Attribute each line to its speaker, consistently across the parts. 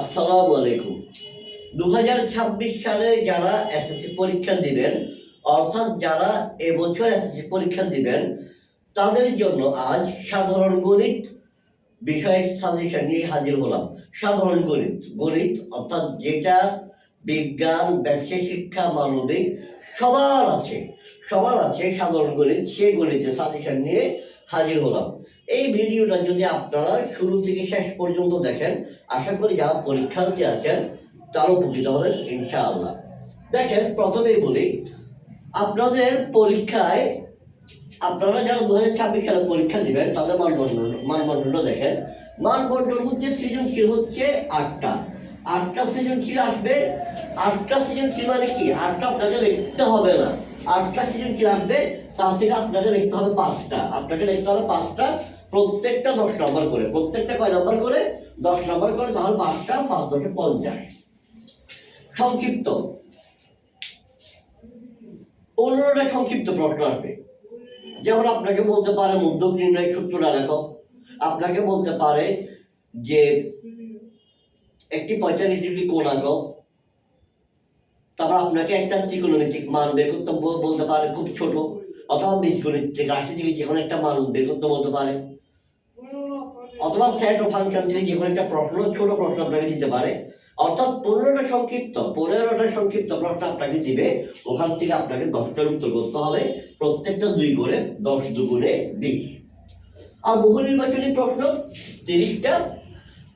Speaker 1: আসসালামু আলাইকুম। দু হাজার ছাব্বিশ সালে যারা এসএসসি পরীক্ষা দিবেন, অর্থাৎ যারা এবছর এসএসসি পরীক্ষা দিবেন, তাদের জন্য আজ সাধারণ গণিত বিষয়ের সাজেশন নিয়ে হাজির হলাম। সাধারণ গণিত গণিত অর্থাৎ যেটা বিজ্ঞান, ব্যবসা, শিক্ষা, মানবিক, সবার আছে সবার আছে সাধারণ গণিত সেই গণিতের সাজেশন নিয়ে হাজির হলাম। এই ভিডিওটা যদি আপনারা শুরু থেকে শেষ পর্যন্ত দেখেন, আশা করি যারা পরীক্ষার্থী আছেন, তারা উপকৃত হবেন, ইনশাআল্লাহ। দেখেন, প্রথমেই বলি, আপনাদের পরীক্ষায়, আপনারা যারা দু হাজার ছাব্বিশ সালে পরীক্ষা দিবেন, তাদের মানবন্ধন মানবন্ধনটা দেখেন। মানবন্ধন হচ্ছে সৃজনশীল হচ্ছে আটটা। আটটা সৃজনশীল আসবে, আটটা সৃজনশীল মানে কি? আটটা আপনাকে লিখতে হবে না। আটটা সৃজনশীল আসবে, তার থেকে আপনাকে লিখতে হবে পাঁচটা। আপনাকে লিখতে হবে পাঁচটা প্রত্যেকটা দশ নম্বর করে, প্রত্যেকটা কয় নম্বর করে? দশ নম্বর করে তাহলে পাঁচটা পাঁচ দশে পঞ্চাশ। সংক্ষিপ্ত। পনেরোটা সংক্ষিপ্ত প্রশ্ন আসবে। যেমন আপনাকে বলতে পারে মধ্যক নির্ণয় সূত্রটা লেখো। আপনাকে বলতে পারে যে একটি পঁয়তাল্লিশ ডিগ্রি কোণ আঁকো। তারপর আপনাকে একটা ত্রিকোণমিতিক মান বের করতে বলতে পারে, খুব ছোট, অথবা বীজগণিত রাশি থেকে যে কোনো একটা মান বের করতে বলতে পারে। অথবা সেট ও ফাংশন থেকে যে কোনো একটা প্রশ্ন, ছোট প্রশ্ন আপনাকে দিতে পারে। অর্থাৎ পনেরোটা সংক্ষিপ্ত পনেরোটা সংক্ষিপ্ত প্রশ্ন আপনাকে দিবে, ওখান থেকে আপনাকে দশটার উত্তর করতে হবে, প্রত্যেকটা দুই করে দশ দুগুণে বিশ। আর বহু নির্বাচনী প্রশ্ন, তিরিশটা,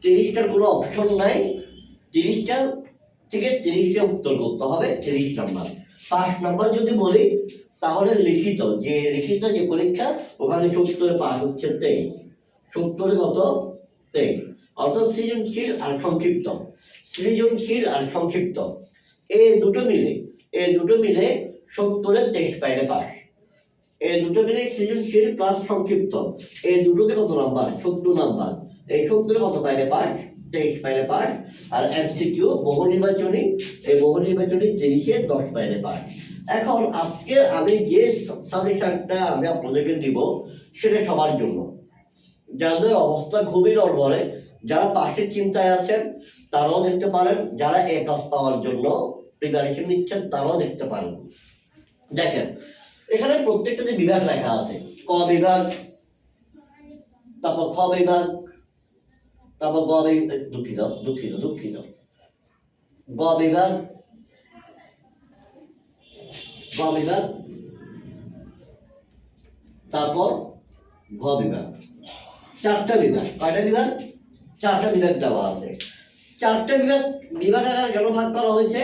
Speaker 1: তিরিশটার কোনো অপশন নাই তিরিশটা থেকে তিরিশটা উত্তর করতে হবে তিরিশ নাম্বার পাঁচ নাম্বার যদি বলি, তাহলে লিখিত, যে লিখিত যে পরীক্ষা, ওখানে সত্তরে পাস হচ্ছে তেইশ। সত্তরে কত? তেইশ। অর্থাৎ সৃজনশীল আর সংক্ষিপ্ত। সৃজনশীল আর সংক্ষিপ্ত। এই দুটো মিলে এই দুটো মিলে সত্তরের তেইশ পাইলে পাস। এই দুটো মিলে সৃজনশীল প্লাস সংক্ষিপ্ত। এই দুটোতে কত নাম্বার সত্তর নাম্বার এই সত্তরে কত পাইলে পাস? তেইশ পাইলে পাস আর এমসিকিউ বহু নির্বাচনী, এই বহু নির্বাচনী তিরিশে দশ পাইলে পাস এখন আজকে আমি যে সাজেশনটা আমি আপনাদেরকে দিব, সেটা সবার জন্য। যাদের অবস্থা খুবই নড়বড়ে যারা পাশের চিন্তায় আছেন, তারাও দেখতে পারেন। যারা এ প্লাস পাওয়ার জন্য প্রিপারেশন নিচ্ছেন, তারাও দেখতে পারেন। দেখেন, এখানে প্রত্যেকটা যে বিভাগ লেখা আছে। ক বিভাগ, তারপর খ বিভাগ তারপর গ দুঃখিত দুঃখিত দুঃখিত। গ বিভাগ গ বিভাগ তারপর ঘ বিভাগ চারটা বিভাগ, কয়টা বিভাগ? চারটা বিভাগ দেওয়া আছে। চারটা বিভাগ বিভাগ আকারে কেন ভাগ করা হয়েছে?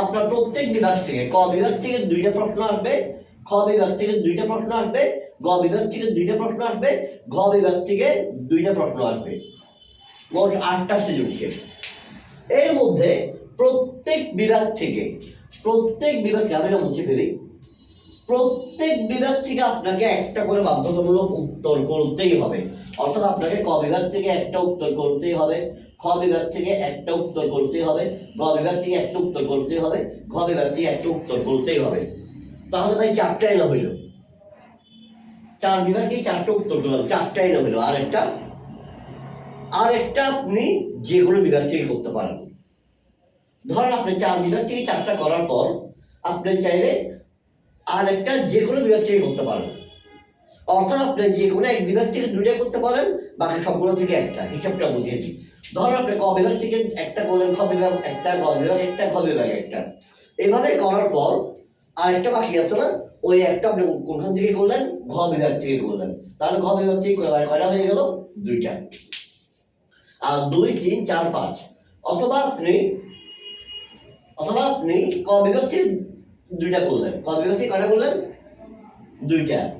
Speaker 1: আপনার প্রত্যেক বিভাগ থেকে, ক বিভাগ থেকে দুইটা প্রশ্ন আসবে, খ বিভাগ থেকে দুইটা প্রশ্ন আসবে, গ বিভাগ থেকে দুইটা প্রশ্ন আসবে, ঘ বিভাগ থেকে দুইটা প্রশ্ন আসবে। মোট আটটা সৃজনশীল এর মধ্যে প্রত্যেক বিভাগ থেকে, প্রত্যেক বিভাগ আমি না মুছে ফেলি প্রত্যেক বিভাগ থেকে আপনাকে একটা করে বাধ্যতামূলক উত্তর করতেই হবে। অর্থাৎ আপনাকে ক বিভাগ থেকে একটা উত্তর করতেই হবে, খ বিভাগ থেকে একটা উত্তর করতেই হবে, গ বিভাগ থেকে একটা উত্তর করতেই হবে, ঘ বিভাগ থেকে একটা উত্তর করতেই হবে। তাহলে ভাই চারটাই না হইল। চার বিভাগ থেকে চারটা উত্তর করলাম, চারটাই না হইল। আর একটা আর একটা আপনি যে কোনো বিভাগ থেকে করতে পারেন। ধরেন আপনি চার বিভাগ থেকে চারটা করার পর আপনি চাইলে আর একটা যে কোনো বিভাগ থেকে করতে পারেন। অর্থাৎ আপনি যে কোনো এক বিভাগ থেকে দুইটা করতে পারেন, বাকি সবগুলো থেকে একটা, হিসাবটা বুঝিয়েছি। ধরুন আপনি ক বিভাগ থেকে একটা করলেন, খ বিভাগ একটা, গ বিভাগ একটা, খ বিভাগ একটা। এভাবে করার পর আর একটা বাকি আছে না? ওই একটা আপনি কোনখান থেকে করলেন? ঘ বিভাগ থেকে করলেন। তাহলে ঘ বিভাগ থেকে কয়টা হয়ে গেল? দুইটা। আর দুই, তিন, চার, পাঁচ। অথবা আপনি অথবা আপনি ক দুইটা করলেন। ক বিভাগ থেকে কয়টা করলেন? দুইটা।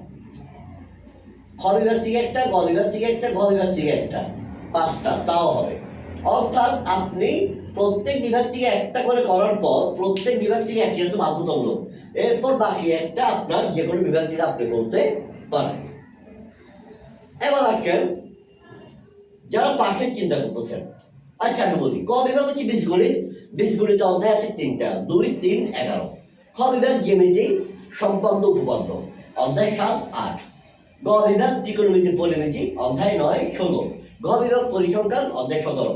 Speaker 1: খ থেকে একটা, গ থেকে একটা, ঘ থেকে একটা। পাঁচটা, তাও হবে। অর্থাৎ আপনি প্রত্যেক বিভাগ থেকে একটা করে করার পর প্রত্যেক বিভাগ থেকে একটা কিন্তু বাধ্যতামূলক, এরপর বাকি একটা আপনার যে কোনো বিভাগ থেকে আপনি করতে পারেন। এবার আসেন যারা পাশের চিন্তা করতেছেন। আচ্ছা আমি বলি? ক বিভাগ হচ্ছে বীজগণিত বীজগণিত অধ্যায় আছে তিনটা। দুই, তিন, এগারো। খ বিভাগ জ্যামিতি সম্পন্ন উপপাদ্য। অধ্যায় সাত, আট। গ বিভাগ ত্রিকোণমিতি পরিমিতি অধ্যায় নয়, ষোলো। ঘ বিভাগ পরিসংখ্যান, অধ্যায় সতেরো।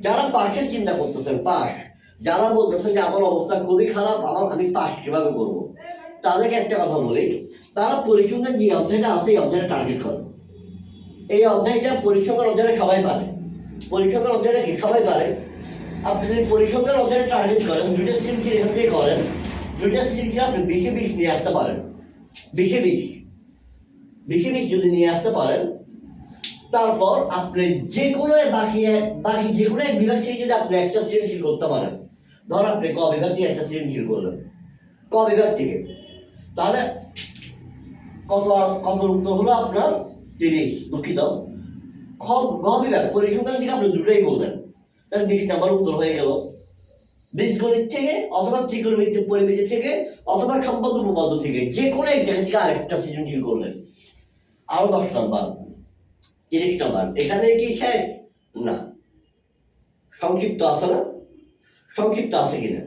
Speaker 1: যারা পাশের চিন্তা করতেছেন, পাশ, যারা বলতেছেন যে আমার অবস্থা খুবই খারাপ, আমার আমি পাশ কীভাবে করব? তাদেরকে একটা কথা বলি, তারা পরিসংখ্যান যে অধ্যায়টা আছে, এই অধ্যায়টা টার্গেট করে। এই অধ্যায়টা পরিসংখ্যান অধ্যায়টা সবাই পারে। পরিসংখ্যান অধ্যায়টা কি? সবাই পারে। আপনি যদি পরিসংখ্যান অধ্যায়টা টার্গেট করেন, দুইটা সৃজনশীল এখান থেকে করেন, দুইটা সৃজনশীল আপনি বেশি বিশ নিয়ে আসতে পারেন। বেশি বিশ। বেশি বিশ যদি নিয়ে আসতে পারেন, তারপর আপনি যে কোনো বাকি বাকি যে কোনো এক বিভাগ থেকে যদি আপনি একটা সৃজনশীল করতে পারেন, ধর আপনি ক বিভাগ থেকে একটা সৃজনশীল করলেন। ক বিভাগ থেকে। তাহলে কত কত উত্তর হলো আপনার? তিরিশ দুঃখিত। খ গ বিভাগ পরিসংখ্যান থেকে আপনি দুটোই বললেন। তাহলে বিশ নাম্বার উত্তর হয়ে গেল। বীজগণিত থেকে অথবা ত্রিকোণমিতি পরিমিতি থেকে অথবা সম্পদ উপপাদ্য থেকে যে কোনো এক জায়গা থেকে আরেকটা সৃজনশীল করলেন। আরও দশ নাম্বার। তিরিশ নাম্বার। এখানে কি শেষ? না। সংক্ষিপ্ত আছে না? সংক্ষিপ্ত আছে কিনা?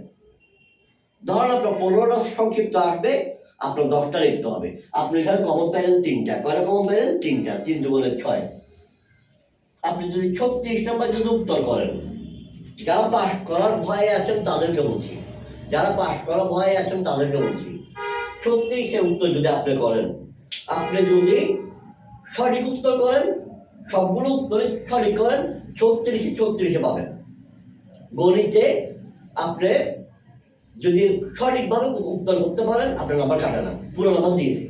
Speaker 1: ধরেন আপনার পনেরোটা সংক্ষিপ্ত আসবে আপনার দশটা লিখতে হবে। আপনি এখানে কমন পাইলেন তিনটা। কয়টা কমন পাইলেন তিনটা। তিন দুগুণে ছয়। আপনি যদি ছত্রিশ নাম্বার যদি উত্তর করেন, যারা পাশ করার ভয়ে আছেন তাদেরকে বলছি। যারা পাশ করার ভয়ে আছেন তাদেরকে বলছি। ছত্রিশে উত্তর যদি আপনি করেন, আপনি যদি সঠিক উত্তর করেন, সবগুলো উত্তরে সঠিক করেন, ছত্রিশে ছত্রিশে পাবেন। গণিতে আপনি যদি সঠিকভাবে উত্তর করতে পারেন, আপনার নাম্বার কাটে না। পুরো নাম্বার দিয়ে দিন।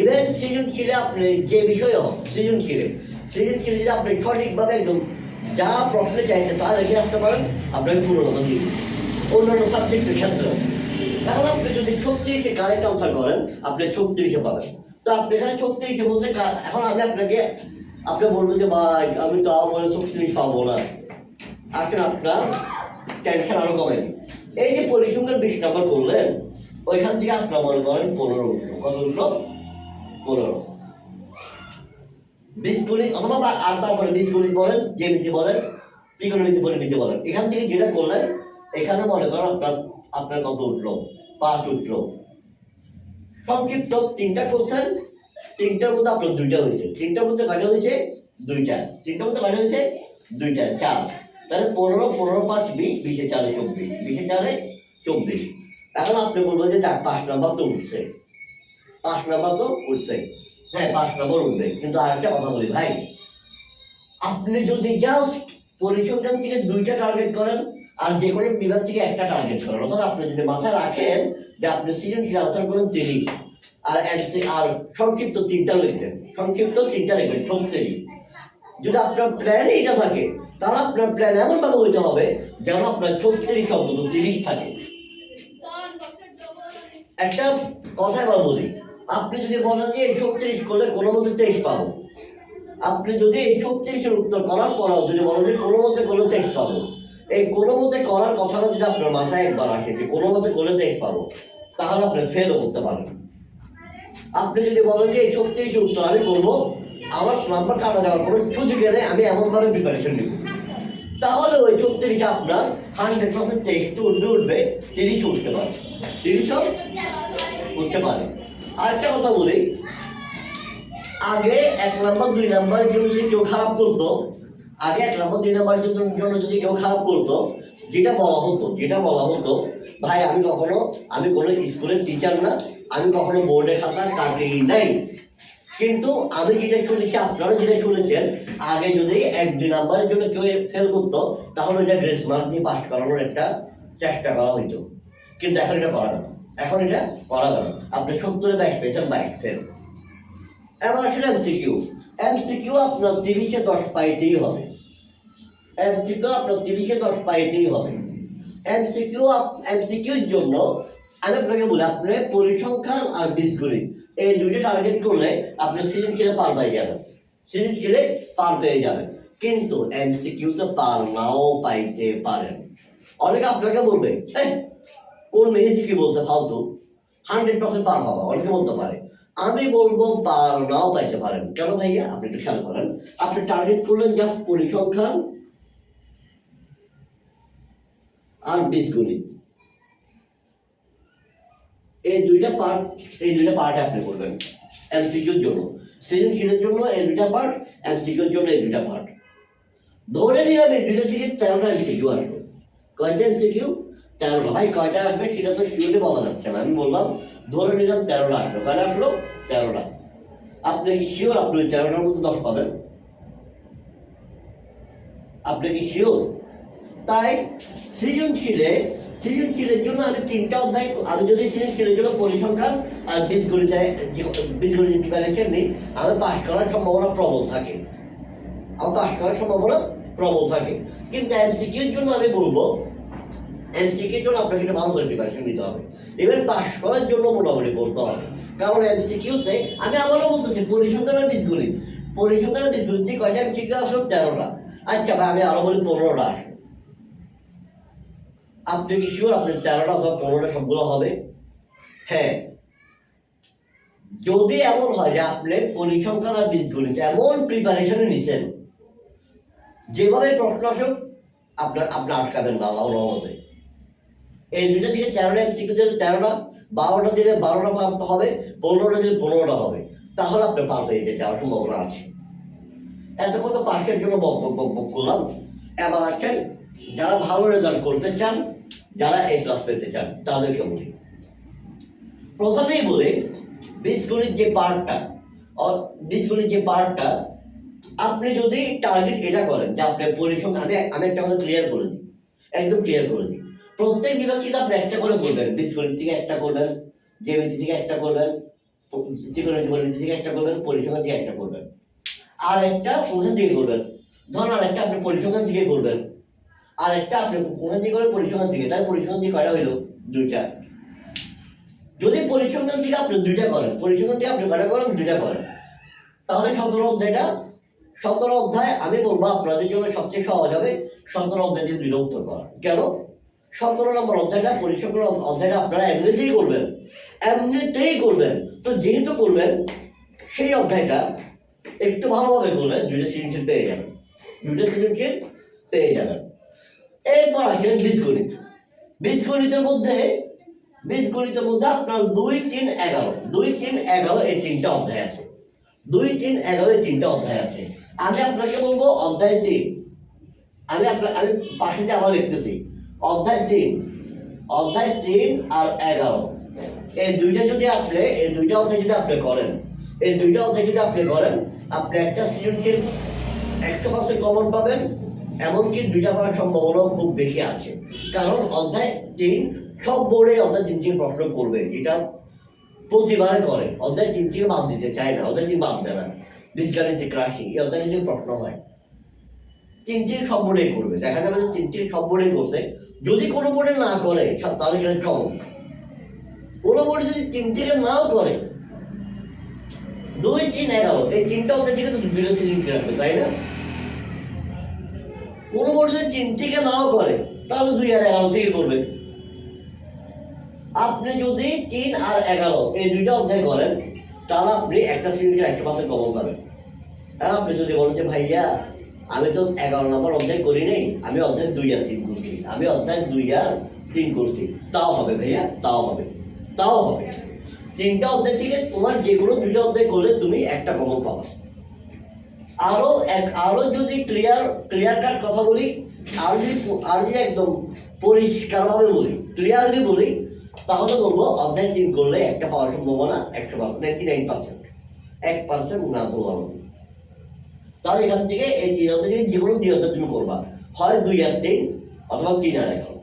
Speaker 1: ইভেন সৃজনশীলে আপনি যে বিষয় হোক, সৃজনশীলে সৃজনশীলে যদি আপনি সঠিকভাবে একদম যা প্রশ্নে চাইছে তা রেখে আসতে পারেন, আপনাকে পুরো নাম্বার দিয়ে দিন। অন্যান্য সাবজেক্টের ক্ষেত্রে এখন আপনি যদি ছত্রিশে কারেক্ট আনসার করেন, আপনি ছত্রিশে পাবেন। তো আপনি এখানে ছত্রিশে বলতে এখন আমি আপনাকে, আপনি বলবেন যে, ভাই, আমি তো আমার ছত্রিশ পাবো না। আসলে আপনার টেনশন আরও কমে এই যে পরিসংখ্যান বিশ নাম্বার করলেন, ওইখান থেকে আপনার মনে করেন পনেরো কত উঠল পনেরো। বিশ গণিত অথবা আর তারপরে বিশ গণিত বলেন, জ্যামিতি বলেন, ত্রিকোণমিতি পরিমিতি বলেন। এখান থেকে যেটা করলেন, এখানে মনে করেন আপনার আপনার কত উঠল? পাঁচ উঠল। সংক্ষিপ্ত তিনটা কোশ্চেন তিনটার মধ্যে আপনার দুইটা হয়েছে। তিনটার মধ্যে কয়টা হয়েছে দুইটা। তিনটার মধ্যে কয়টা হয়েছে দুইটা, চার। তাহলে পনেরো পনেরো পাঁচ বিশ, বিশে চারে চব্বিশ, বিশে চারে চব্বিশ। এখন আপনি বলবেন যে যাক, পাঁচ নাম্বার তো উঠছে। পাঁচ নাম্বার তো উঠছে। হ্যাঁ পাঁচ নাম্বার উঠবে। কিন্তু আরেকটা কথা বলি ভাই, আপনি যদি জাস্ট পরিসংখ্যান থেকে দুইটা টার্গেট করেন আর যে কোনো বিভাগ থেকে একটা টার্গেট করেন, অর্থাৎ আপনি যদি মাথায় রাখেন যে আপনি সৃজনশীল আনসার করেন তিরিশ, আর এনসি আর সংক্ষিপ্ত তিনটা লিখবেন। সংক্ষিপ্ত তিনটা লিখবেন যদি আপনার প্ল্যান এটা থাকে তাহলে আপনার প্ল্যান এমনভাবে হইতে হবে যেন আপনার ছত্রিশ অন্তত তিরিশ থাকে। একটা কথা এবার বলি, আপনি যদি বলেন যে এই ছত্রিশ করলে কোনো মধ্যে তেইশ পাবো। আপনি যদি এই ছত্রিশের উত্তর করার পরেও যদি বলেন যে কোনো মধ্যে কোনো তেইশ পাবো, এই কোনো মধ্যে করার কথাটা যদি আপনার মাথায় একবার আসে যে কোনো মধ্যে করলে তেইশ পাবো, তাহলে আপনি ফেলও করতে পারেন আপনি যদি বলেন যে এই ছত্রিশের উত্তর আমি করব আমার নাম্বার কাটা যাওয়ার কোনো সুযোগ নেই, আমি এমনভাবে প্রিপারেশন নিব। তাহলে ওই ছত্রিশ আপনার হান্ড্রেড পার্সেন্ট টেস্ট উঠবে উঠবে, তিরিশ উঠতে পারে। তিরিশও উঠতে পারে। আরেকটা কথা বলি। আগে এক নাম্বার দুই নাম্বারের জন্য যদি কেউ খারাপ করতো, আগে এক নম্বর দুই নাম্বারের জন্য যদি কেউ খারাপ করতো, যেটা বলা হতো, যেটা বলা হতো, ভাই, আমি কখনো, আমি কোনো স্কুলের টিচার না, আমি কখনো বোর্ডে খাতা কাটি নাই। কিন্তু আমি যেটা শুনেছি, আপনারা যেটা শুনেছেন, আগে যদি এক দুই নাম্বারের জন্য কেউ ফেল করতো, তাহলে এটা গ্রেস মার্ক দিয়ে পাস করানোর একটা চেষ্টা করা হইতো। কিন্তু এখন এটা করা না এখন এটা করা না আপনি সত্তরে বাইশ পেয়েছেন, বাইশ ফেল এবার আসলে এমসিকিউ এমসিকিউ আপনার তিরিশে দশ পাইতেই হবে। এমসিকিউ আপনার তিরিশে দশ পাইতেই হবে। এমসিকিউ এমসিকিউর জন্য আমি আপনাকে বলি আপনি পরিসংখ্যান আর বীজগণিত এই দুইটা টার্গেট করলে আপনি সৃজনশীলে পার পেয়ে যাবেন সৃজনশীলে পার পেয়ে যাবেন কিন্তু এমসিকিউতে পার নাও পাইতে পারেন অনেকে আপনাকে বলবে "এই, কোন মেহেদি কি বলছে ফালতু? হান্ড্রেড পার্সেন্ট পার পাবা অনেকে বলতে পারে আমি বলব পার নাও পাইতে পারেন কেন ভাইয়া? আপনি একটু খেয়াল করেন আপনি টার্গেট করলেন জাস্ট পরিসংখ্যান আর বীজগণিত। এই দুইটা পার্ট এই দুইটা পার্ট আপনি করবেন এমসিকিউর জন্য। সৃজনশীলের জন্য এই দুইটা পার্ট এমসিকিউর জন্য এই দুইটা পার্ট ধরে নিলাম এই দুটো থেকে তেরোটা এমসিকিউ আসবে। কয়টা এমসিকিউ তেরো ভাই, কয়টা আসবে? সেটা তো শিওরে বলা যাচ্ছে না, আমি বললাম ধরে নিলাম তেরোটা আসলো কয়টা আসলো? তেরোটা। আপনি কি শিওর আপনি ওই তেরোটার মধ্যে দশ পাবেন। আপনি কি শিওর তাই সৃজনশীলে সৃজনশীলের জন্য আমি তিনটা অধ্যায় আমি যদি সৃজনশীলের জন্য পরিসংখ্যান আর বীজগণিতে বীজগণিত প্রিপারেশন নিই আমার পাশ করার সম্ভাবনা প্রবল থাকে। আমার পাশ করার সম্ভাবনা প্রবল থাকে। কিন্তু এমসিকিউর জন্য আমি বলব এমসিকিউর জন্য আপনাকে একটা ভালো করে প্রিপারেশন নিতে হবে। এবার পাশ করার জন্য মোটামুটি পড়তে হবে। কারণ এমসিকিউতে আমি আবারও বলতেছি, পরিসংখ্যান আর বীজগণিত পরিসংখ্যান আর বীজগণিত কয়টা এমসিকিউ আসলো তেরোটা। আচ্ছা ভাই, আমি আরও বলি পনেরোটা আসবে আপনি কি শিওর আপনার তেরোটা অথবা পনেরোটা সবগুলো হবে? হ্যাঁ। যদি এমন হয় যে আপনি পরিসংখ্যান আর বীজগণিত এমন প্রিপারেশনে নিছেন, যেভাবে প্রশ্ন আসুক আপনার আপনি আটকাবেন না আল্লাহ রহমতে। এই দুইটা থেকে তেরোটা এমসিকিউ দিলে তেরোটা, বারোটা দিলে বারোটা হবে, পনেরোটা দিলে পনেরোটা হবে। তাহলে আপনি পার পেয়ে যেতে যাওয়ার সম্ভাবনা আছে। এতক্ষণ তো পাশের জন্য বক বক বক করলাম। এবার আছেন যারা ভালো রেজাল্ট করতে চান যারা এই ক্লাস পেতে চান, তাদেরকে বলি। প্রথমেই বলে, বীজগণিত যে পার্টটা বীজগণিত যে পার্টটা, আপনি যদি টার্গেট এটা করেন, যে আপনি পরিসংখ্যান, আমি একটা কথা ক্লিয়ার করে দিই, একদম ক্লিয়ার করে দিই। প্রত্যেক বিভাগ থেকে আপনি একটা করে করবেন, বীজগণিত থেকে একটা করবেন জেমিতি থেকে একটা করবেন ত্রিকোণমিতি থেকে একটা করবেন, পরিসংখ্যান থেকে একটা করবেন। আর একটা কোনখান থেকে করবেন। ধরুন আর একটা আপনি পরিসংখ্যান থেকে করবেন। আর একটা আপনি থেকে করবেন পরিসংখ্যান থেকে, তাই পরিসংখ্যান থেকে কয়টা হইল দুইটা। যদি পরিসংখ্যান থেকে আপনি দুইটা করেন, পরিসংখ্যান থেকে আপনি কয়টা করেন, দুইটা করেন। তাহলে সতেরো অধ্যায়টা, সতেরো অধ্যায় আমি বলব আপনাদের জন্য সবচেয়ে সহজ হবে, সতেরো অধ্যায় থেকে দুইটা উত্তর করা। কেন? সতেরো নম্বর অধ্যায়টা, পরিসংখ্যান অধ্যায়টা আপনারা এমনিতেই করবেন। এমনিতেই করবেন। তো যেহেতু করবেন, সেই অধ্যায়টা একটু ভালোভাবে করলে দুইটা সৃজনশীল পেয়ে যাবেন। দুইটা সৃজনশীল পেয়ে যাবেন। এরপর আসেন বীজগণিত। বীজগণিতের মধ্যে বীজগণিতের মধ্যে আপনার দুই তিন এগারো। দুই তিন এগারো এই তিনটা অধ্যায় আছে। দুই তিন এগারো এই তিনটা অধ্যায় আছে। আমি আপনাকে বলব অধ্যায় তিন। আমি আপনার আমি পাশে দিয়ে আবার লিখতেছি। অধ্যায় তিন। অধ্যায় তিন আর এগারো। এই দুইটা যদি আপনি এই দুইটা অধ্যায় যদি আপনি করেন এই দুইটা অধ্যায় যদি আপনি করেন, আপনি একটা সৃজনশীল একশো পার্সেন্ট কমন পাবেন। এমনকি দুইটা পাওয়ার সম্ভাবনাও খুব বেশি আছে। কারণ অধ্যায় তিন সব বোর্ডে অধ্যায় তিন থেকে প্রশ্ন করবে, যেটা প্রতিবার করে। অধ্যায় তিন থেকে বাদ দিতে চায় না, অধ্যায় তিন বাদ দেয় না। বীজগাণিতিক রাশি, এই অধ্যায় থেকে প্রশ্ন হয়। তিন থেকে সব বোর্ডেই করবে। দেখা যাবে যে তিন থেকে সব বোর্ডেই করছে। যদি কোনো বোর্ডে না করে তাহলে সেটা চমক। কোনো বোর্ডে যদি তিন থেকে নাও করে, দুই তিন এগারো, এই তিনটা অধ্যায় থেকে তো দুটো সিজন রাখবে তাই না? কোনো বোর্ড যদি তিন থেকে নাও করে, তাহলে দুই আর এগারো থেকে করবে। আপনি যদি তিন আর এগারো, এই দুইটা অধ্যায় করেন, তাহলে আপনি একটা সিরিজের একশো পার্সেন্ট কমন পাবেন। আর আপনি যদি বলেন যে, ভাইয়া, আমি তো এগারো নম্বর অধ্যায় করি নাই, আমি অধ্যায় দুই আর তিন করছি, আমি অধ্যায় দুই আর তিন করছি। তাও হবে, ভাইয়া, তাও হবে তাও হবে। তিনটা অধ্যায় থেকে তোমার যে কোনো দুইটা অধ্যায় করলে তুমি একটা কমন পাবা। আরও এক, আরও যদি ক্লিয়ার ক্লিয়ার কাট কথা বলি, আর যদি আর যদি একদম পরিষ্কারভাবে বলি ক্লিয়ারলি বলি, তাহলে বলব অধ্যায় তিন করলে একটা পাওয়ার সম্ভাবনা একশো পার্সেন্ট নাইনটি নাইন পার্সেন্ট এক পার্সেন্ট না তোলা হবে তাহলে এখান থেকে এই তিন থেকে যে কোনো দুই অধ্যায় তুমি করবা। হয় দুই আর তিন, অথবা তিন আর এগারো।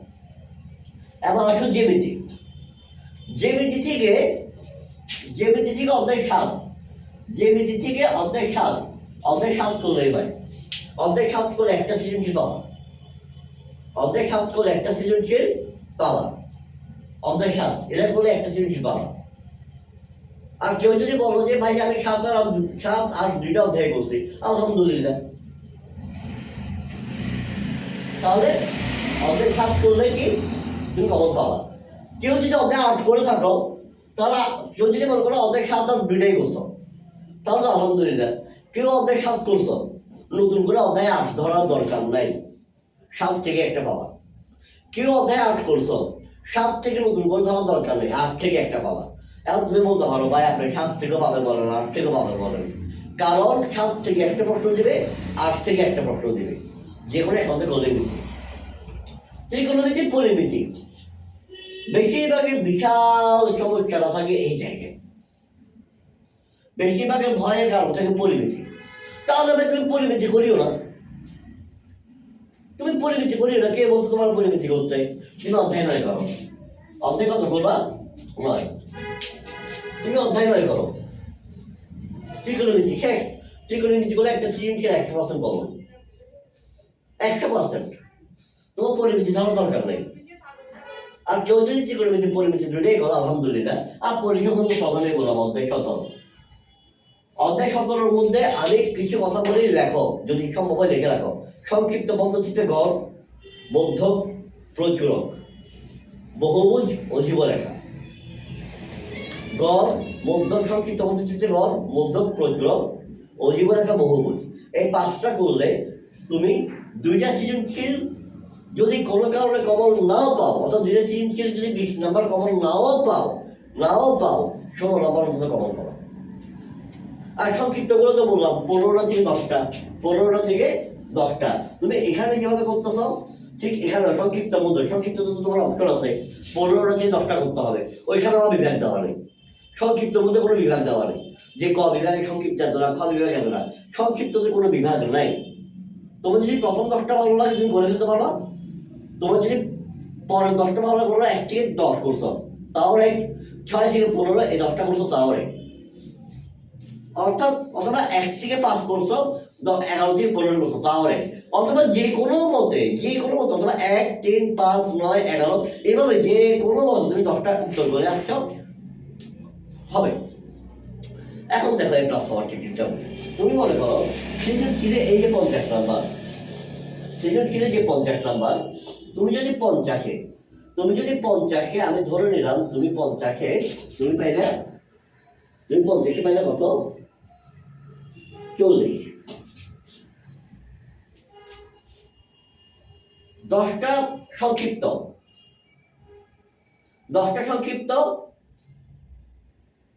Speaker 1: এবার আসো জেমিতি জেমিতি থেকে যে জেমিতি থেকে অধ্যায় সাত। যে জেমিতি থেকে অধ্যায় সাত। অধ্যায় সাত করলে এবার। অধ্যায় সাত করে একটা সৃজনশীল পাবা অধ্যায় সাত করে একটা সৃজনশীল পাবা অধ্যায় সাত এটা করলে একটা সৃজনশীল পাবা আর কেউ যদি বলো যে, ভাই, আমি সাত আর সাত আর দুইটা অধ্যায় করছি। আলহামদুলিল্লাহ। তাহলে অধ্যায় সাত করলে কি? তুমি খবর পাবা কেউ যদি অধ্যায় আট করে থাকো, তাহলে কেউ যদি মনে করো অধ্যায় সাত আর দুইটাই করছ, তাহলে আলহামদুলিল্লাহ। কেউ অধ্যায় সাত করছ? নতুন করে অধ্যায় আট ধরার দরকার নাই। সাত থেকে একটা পাবা। কেউ অধ্যায় আট করছ? সাত থেকে নতুন করে ধরার দরকার নেই, আট থেকে একটা পাবা। এখন তুমি বলতে পারো, ভাই, আপনি সাত থেকে পাবে বলেন, আট থেকে পাবে বলেন। কারণ সাত থেকে একটা প্রশ্ন দিবে, আট থেকে একটা প্রশ্ন দিবে। যে কোনো এখন একমাত্র গলে দিচ্ছে ত্রিকোণমিতি পরিমিতি। বেশিরভাগের বিশাল সমস্যাটা থাকে এই জায়গায়। বেশিরভাগের ভয়ের কারণ থাকে পরিমিতি তাহলে তুমি পরিমিতি করিও না। তুমি পরিমিতি করিও না, কে বলছে তোমার পরিমিতি করতে তুমি অধ্যায় নয় করো। অধ্যায় কত করবা? নয়। তুমি অধ্যায় নয় করো। ত্রিকোণমিতি শেষ। ত্রিকোণমিতি করে একটা সৃজনশীল একশো পার্সেন্ট কমন একশো পার্সেন্ট তোমার পরিমিতি জানার দরকার নেই। আর কেউ যদি ত্রিকোণমিতি পরিমিতি দুটোই করো, আলহামদুলিল্লাহ। আর পরিসম্বন্ধ প্রধানই বললাম, অধ্যায় সতেরো। অধ্যায় সতেরোর মধ্যে আমি কিছু কথা বলি লেখো, যদি সম্ভব হয় লিখে রাখো। সংক্ষিপ্ত পদ্ধতিতে গড় বৌদ্ধ প্রচুরক। বহুভুজ ও জীবরেখা গড়, মধ্য, সংক্ষিপ্ত পদ্ধতিতে গড়, মধ্য, প্রচুরক ও জীবরেখা বহুভুজ। এই পাঁচটা করলে তুমি দুইটা সৃজনশীল যদি কোনো কারণে কমন নাও পাও, অর্থাৎ দুইটা সৃজনশীল যদি বিশ নাম্বার কমন নাও পাও নাও পাও, ষোলো নাম্বার অন্তত কমন পাও আর সংক্ষিপ্ত করে তো বললাম, পনেরোটা থেকে দশটা, পনেরোটা থেকে দশটা। তুমি এখানে যেভাবে করতেছ? ঠিক এখানে, সংক্ষিপ্ত মধ্যে সংক্ষিপ্ত তো তোমার অপশন আছে। পনেরোটা থেকে দশটা করতে হবে। ওইখানে আমার বিভাগ দেওয়া নেই। সংক্ষিপ্ত মধ্যে কোনো বিভাগ দেওয়া নেই। যে ক বিভাগে সংক্ষিপ্ত এত না, খ বিভাগে এত না, সংক্ষিপ্ততে কোনো বিভাগ নাই। তোমার যদি প্রথম দশটা ভালো লাগে, তুমি করে দিতে পারবা। তোমার যদি পরের দশটা ভালো লাগে এক থেকে দশ করছ। তাও রাইট ছয় থেকে পনেরো এই দশটা করছ, তাও রাইট অর্থাৎ অথবা এক থেকে করছ দ- এগারো থেকে পনেরো করছ তাহলে অথবা যে কোনো মতে, যে কোনো মতে, অথবা এক, তিন, পাঁচ, নয়, এগারো এভাবে যে কোনো মতে তুমি দশটা উত্তর করে আসছো হবে। এখন দেখো এই পাওয়ার টিকিটটা তুমি মনে করো সিজন ছিলে এই যে পঞ্চাশ নাম্বার সিজন ছিলে যে পঞ্চাশ নাম্বার তুমি যদি পঞ্চাশে, তুমি যদি পঞ্চাশে, আমি ধরে নিলাম, তুমি পঞ্চাশে, তুমি পাইলে, তুমি পঞ্চাশে পাইলে কত? চল্লিশ। দশটা সংক্ষিপ্ত। দশটা সংক্ষিপ্ত।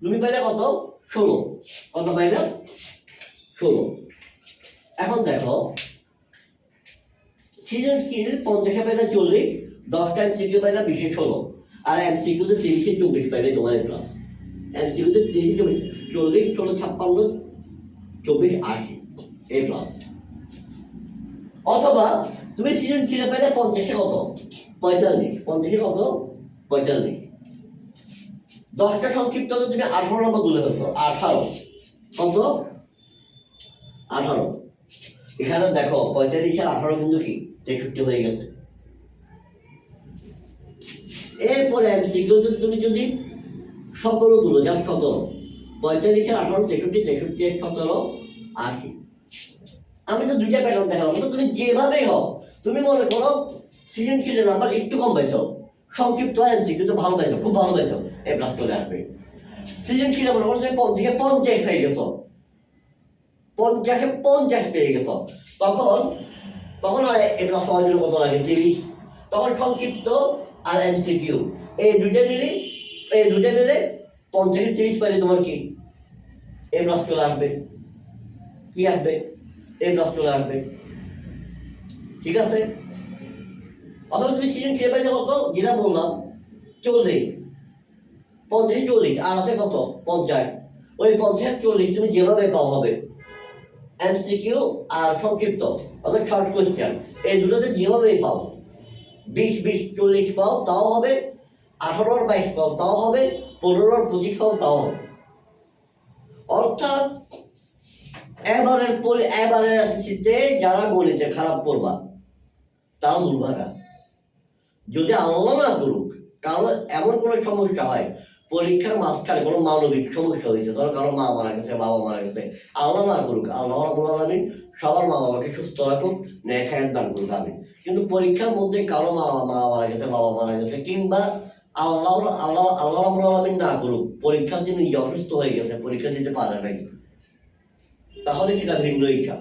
Speaker 1: তুমি পাইলে কত? ষোলো। কত পাইলে? ষোলো। এখন দেখো। সৃজনশীল পঞ্চাশে পাইলে চল্লিশ, দশটা এমসিকিউ পাইলে বিশে ষোলো, আর এমসিকিউতে তিরিশে চব্বিশ পাইলে তোমার ক্লাস এমসিকিউতে তিরিশে চব্বিশ, চল্লিশ, ষোলো, ছাপ্পান্ন চব্বিশ আশি এ প্লাস অথবা তুমি সৃজনশীলে পেলে পঞ্চাশে কত? পঁয়তাল্লিশ। পঞ্চাশে কত? পঁয়তাল্লিশ। দশটা সংক্ষিপ্ত তুমি আঠারো নম্বর তুলে ফেলছো আঠারো। কত? আঠারো। এখানে দেখো, পঁয়তাল্লিশে আঠারো কিন্তু কি? তেষট্টি হয়ে গেছে। এরপরে এমসিকিউতে তুমি যদি সতেরো তুলো যা সতেরো। পঁয়তাল্লিশে আঠারো, তেষট্টি তেষট্টি এক সতেরো, আশি। আমি তো দুইটা প্যাটার্ন দেখালাম তো তুমি যেভাবেই হও, তুমি মনে করো সৃজনশীলের নাম্বার একটু কম পাইছো। সংক্ষিপ্ত এমসিকিউ তো ভালো পাইছো, খুব ভালো পাইছো। এই প্লাস চলে আসবে। সৃজনশীলে মনে করো তুমি পঞ্চাশে পঞ্চাশ হয়ে গেছো। পঞ্চাশে পঞ্চাশ পেয়ে গেছো। তখন তখন আর এ প্লাস পাওয়ার জন্য কত লাগে? তিরিশ। তখন সংক্ষিপ্ত আর এমসিকিউ এই দুইটা নিলে, এই দুইটা নিলে পঞ্চাশে তিরিশ পাইলে তোমার কি? এ প্লাস চলে আসবে। কি আসবে? এ প্লাস চলে আসবে। ঠিক আছে? অথবা তুমি সিজন খেয়ে পাইছো কত? যেটা বললাম, চল্লিশ। পঞ্চাশ চল্লিশ। আর আছে কত? পঞ্চাশ। ওই পঞ্চাশ চল্লিশ তুমি যেভাবে পাও হবে। এমসিকিউ আর সংক্ষিপ্ত, অর্থাৎ শর্ট কোয়েশ্চেন এই দুটোতে যেভাবেই পাও। বিশ বিশ, চল্লিশ পাও, তাও হবে। আঠারোর বাইশ পাও, তাও হবে। পনেরোর পঁচিশ পাও, তাও হবে। অর্থাৎ এবারের পরে এবারের এসএসসিতে যারা গণিতে খারাপ করবা, তারা দুর্ভাগা যদি আল্লাহ না করুক, কারও এমন কোনো সমস্যা হয়, পরীক্ষার মাঝখানে কোনো মানবিক সমস্যা হয়েছে ধরো কারও মা মারা গেছে, বাবা মারা গেছে, আল্লাহ না করুক, আল্লাহ রাবুল আলমিন সবার মা বাবাকে সুস্থ রাখুক, ন্যায় খায়ের দান করুক আমি কিন্তু পরীক্ষার মধ্যে কারও মা মা মারা গেছে, বাবা মারা গেছে, কিংবা আল্লাহ আল্লাহ আল্লাহ আলমিন না করুক, পরীক্ষার দিন নিজে অসুস্থ হয়ে গেছে, পরীক্ষা দিতে পারে নাই। তাহলে সেটা ভিন্ন হিসাব।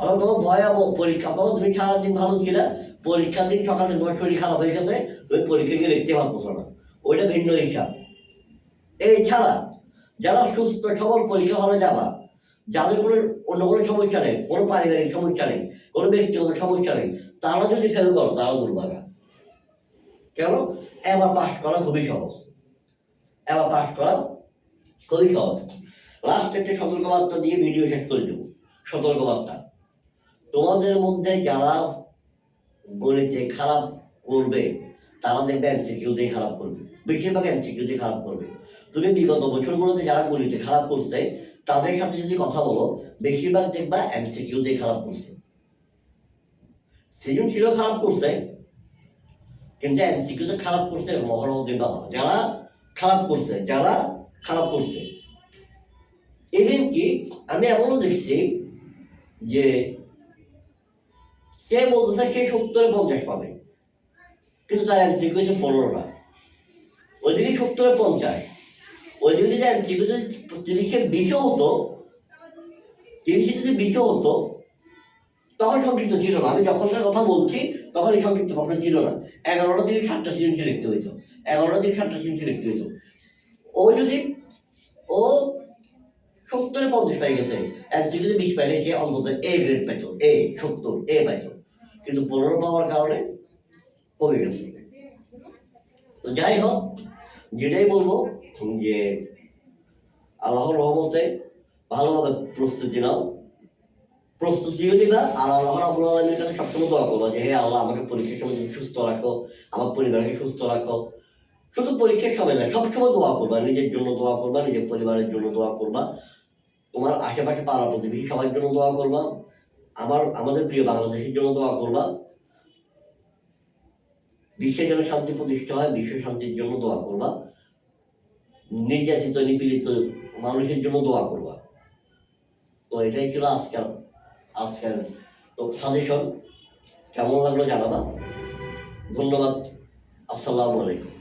Speaker 1: আর তোমার ভয়াবহ পরীক্ষা। তখন তুমি সারাদিন ভালো ছিল পরীক্ষার দিন সকালে তোমার শরীর খারাপ হয়ে গেছে, তুমি পরীক্ষা গিয়ে দেখতে পারতেছো না। ওইটা ভিন্ন হিসাব। এই ছাড়া যারা সুস্থ, সবল পরীক্ষা হলে যাবা। যাদের কোনো অন্য কোনো সমস্যা নেই, কোনো পারিবারিক সমস্যা নেই, কোনো ব্যক্তিগত সমস্যা নেই, তারা যদি ফেল করো তারা দুর্ভাগা কেন? এবার পাস করা খুবই সহজ। এবার পাস করা খুবই সহজ। লাস্ট একটা সতর্কবার্তা দিয়ে ভিডিও শেষ করে দেবো। সতর্কবার্তা। তোমাদের মধ্যে যারা গণিতে খারাপ করবে, তারা দেখবে এনসিকিউতে খারাপ করবে। বেশিরভাগ এনসিকিউতে খারাপ করবে। তুমি বিগত বছরগুলোতে যারা গণিতে খারাপ করছে, তাদের সাথে যদি কথা বলো, বেশিরভাগ দেখবা এমসিকিউতে খারাপ করছে। সৃজনশীল খারাপ করছে কিন্তু এমসিকিউতে খারাপ করছে দেখবা না। যারা খারাপ করছে যারা খারাপ করছে ইভেন কি আমি এমনও দেখছি যে সে বলতেছে সে সত্তরে পঞ্চাশ পাবে কিন্তু তার এমসিকিউ হচ্ছে পনেরোটা ওইদিকে সত্তরে পঞ্চাশ ওইদিকে যদি এমসিকিউ যদি তিরিশে বিশও হতো তিরিশে যদি বিশও হতো তখন সংক্ষিপ্ত ছিল না আমি যখনকার কথা বলছি তখন এই সংক্ষিপ্ত প্রশ্ন ছিল না। এগারোটা থেকে সাতটা সিরিঞ্জে লিখতে হইতো। এগারোটা থেকে সাতটা সিরিঞ্জে লিখতে হইতো। ও যদি, ও সত্তরে পঞ্চাশ পাই গেছে এমসিকিউতে বিশ পাইলে সে অন্তত এ গ্রেড পেত এ সত্তর, এ পাইত। কিন্তু পনেরো পাওয়ার কারণে কমে গেছে। তো যাই হোক, যেটাই বলব, যে আল্লাহর রহমতে ভালোভাবে প্রস্তুতি নাও। প্রস্তুতিও দিবা আর আল্লাহ রাবুল কাছে সবসময় দোয়া করব যে, হে আল্লাহ, আমাকে পরীক্ষার সময় তুমি সুস্থ রাখো, আমার পরিবারকে সুস্থ রাখো। শুধু পরীক্ষার সময় না, সবসময় দোয়া করবা, নিজের জন্য দোয়া করবা, নিজের পরিবারের জন্য দোয়া করবা, তোমার আশেপাশে পাড়া প্রতিবেশী সবার জন্য দোয়া করবা, আমার, আমাদের প্রিয় বাংলাদেশের জন্য দোয়া করবা। বিশ্বে যেন শান্তি প্রতিষ্ঠা হয়, বিশ্ব শান্তির জন্য দোয়া করবা। নির্যাতিত, নিপীড়িত মানুষের জন্য দোয়া করবা। তো এটাই ছিল আজকের আজকের তো সাজেশন কেমন লাগল জানাবা? ধন্যবাদ আসসালামু আলাইকুম।